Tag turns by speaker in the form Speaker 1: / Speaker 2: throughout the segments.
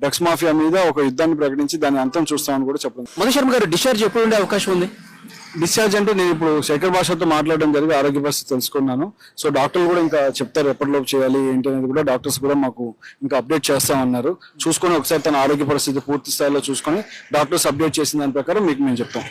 Speaker 1: Drugs mafia మీద ఒక యుద్ధాన్ని ప్రకటించి దాని అంతం చూస్తామని కూడా చెప్పడం
Speaker 2: మధు శర్మ గారు డిశ్చార్జ్ ఎప్పుడు ఉండే అవకాశం ఉంది?
Speaker 1: డిశ్చార్జ్ అంటే నేను ఇప్పుడు శేఖర్ భాషతో మాట్లాడడం జరిగి ఆరోగ్య పరిస్థితి తెలుసుకున్నాను. సో డాక్టర్లు కూడా ఇంకా చెప్తారు ఎప్పటిలోపు చేయాలి ఏంటి అనేది కూడా డాక్టర్స్ కూడా మాకు ఇంకా అప్డేట్ చేస్తామన్నారు. చూసుకొని ఒకసారి తన ఆరోగ్య పరిస్థితి పూర్తి స్థాయిలో చూసుకొని డాక్టర్స్ అప్డేట్ చేసిన దాని ప్రకారం మీకు మేము చెప్తాం.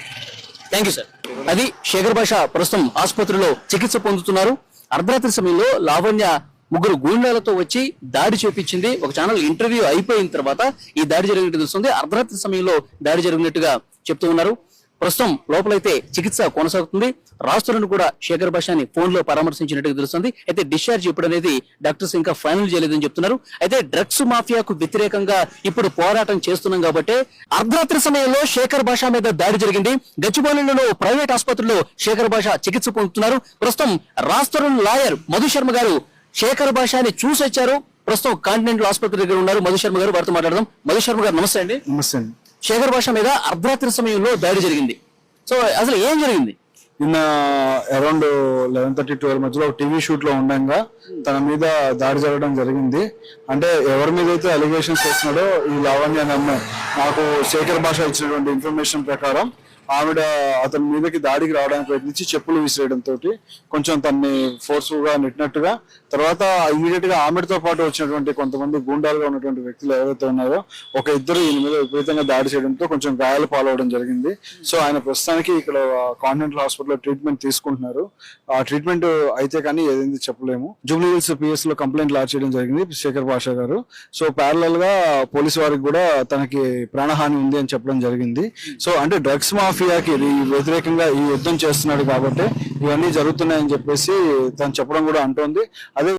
Speaker 2: థ్యాంక్ యూ సార్ అది శేఖర్ భాష ప్రస్తుతం ఆసుపత్రిలో చికిత్స పొందుతున్నారు. అర్ధరాత్రి సమయంలో లావణ్య ముగ్గురు గూండాలతో వచ్చి దాడి చేపించింది. ఒక ఛానల్ ఇంటర్వ్యూ అయిపోయిన తర్వాత ఈ దాడి జరిగినట్టు తెలుస్తుంది. అర్ధరాత్రి సమయంలో దాడి జరిగినట్టుగా చెప్తూ ఉన్నారు. ప్రస్తుతం లోపలైతే చికిత్స కొనసాగుతుంది. రాష్ట్రాలను కూడా శేఖర్ భాషాని ఫోన్లో పరామర్శించినట్టుగా తెలుస్తుంది. అయితే డిశ్చార్జ్ ఇప్పుడు అనేది డాక్టర్స్ ఇంకా ఫైనల్ చేయలేదని చెప్తున్నారు. అయితే డ్రగ్స్ మాఫియాకు వ్యతిరేకంగా ఇప్పుడు పోరాటం చేస్తున్నాం కాబట్టి అర్ధరాత్రి సమయంలో శేఖర్ భాష మీద దాడి జరిగింది. గచ్చిబౌలిలో ప్రైవేట్ ఆసుపత్రిలో శేఖర్ భాష చికిత్స పొందుతున్నారు. ప్రస్తుతం రాష్ట్రం లాయర్ మధు శర్మ గారు శేఖర్ భాషని చూసి వచ్చారు. ప్రస్తుతం కాంటినెంటల్ ఆసుపత్రి దగ్గర ఉన్నారు. మధు శర్మ గారు వారితో మాట్లాడదాం. మధు శర్మ గారు నమస్తే అండి.
Speaker 1: నమస్తే అండి.
Speaker 2: శేఖర్ భాష మీద అర్ధరాత్రి సమయంలో దాడి జరిగింది. సో అసలు ఏం జరిగింది?
Speaker 1: నిన్న అరౌండ్ లెవెన్ థర్టీ ట్వెల్వ్ మధ్యలో ఒక టీవీ షూట్లో ఉండగా తన మీద దాడి జరగడం జరిగింది. అంటే ఎవరి మీద అయితే అలిగేషన్స్ వస్తున్నాడో ఈ లావణ్య అనే అమ్మాయి. నాకు శేఖర్ భాష ఇచ్చినటువంటి ఇన్ఫర్మేషన్ ప్రకారం ఆవిడ అతని మీదకి దాడికి రావడానికి ప్రయత్నించి చెప్పులు విసిరేయడంతో తోటి కొంచెం తన్ని ఫోర్స్ఫుల్గా నెట్టినట్టుగా తర్వాత ఇమీడియట్గా ఆమెతో పాటు వచ్చినటువంటి కొంతమంది గూండాలుగా ఉన్నటువంటి వ్యక్తులు ఎవరైతే ఉన్నారో ఒక ఇద్దరు ఈయన మీద విపరీతంగా దాడి చేయడంతో కొంచెం గాయాలు పాలవడం జరిగింది. సో ఆయన ప్రస్తుతానికి ఇక్కడ కాన్వెంట్ హాస్పిటల్ ట్రీట్మెంట్ తీసుకుంటున్నారు. ఆ ట్రీట్మెంట్ అయితే కానీ ఏదైంది చెప్పలేము. జూబ్లీ హిల్స్ పిఎస్లో కంప్లైంట్ లాడ్ చేయడం జరిగింది శేఖర్ పాషా గారు. సో ప్యారలల్గా పోలీసు వారికి కూడా తనకి ప్రాణహాని ఉంది అని చెప్పడం జరిగింది. సో అంటే డ్రగ్స్ మాఫియాకి వ్యతిరేకంగా ఈ యుద్ధం చేస్తున్నాడు కాబట్టి ఇవన్నీ జరుగుతున్నాయని చెప్పేసి తను చెప్పడం కూడా అంటోంది. అదే